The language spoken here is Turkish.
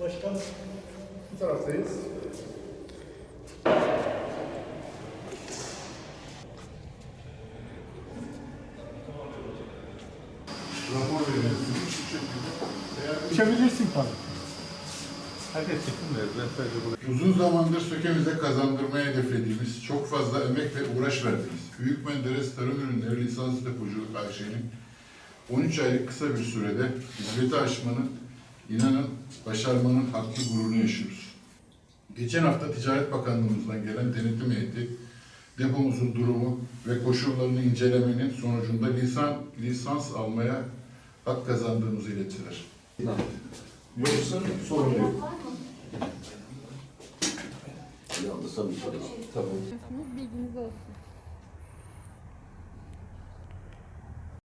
Başkan bu taraftayız. Rapor veriyorsunuz. Şu şekilde. Eğer Uçabilirsin tabii. Herkes? Ben sadece. Uzun zamandır Söke'mize kazandırmaya hedeflediğimiz çok fazla emek ve uğraş verdiğimiz Büyük Menderes Tarım Ürünleri Lisans Depoculuk AŞ'nin 13 aylık kısa bir sürede hizmeti aşmanın, inanın başarmanın hakkı gururunu yaşıyoruz. Geçen hafta Ticaret Bakanlığımızdan gelen denetim heyeti depomuzun durumu ve koşullarını incelemenin sonucunda lisan, lisans almaya hak kazandığımızı ilettiler. Yoksa sorun yok. Yalnız tabii ki. Bilginiz olsun.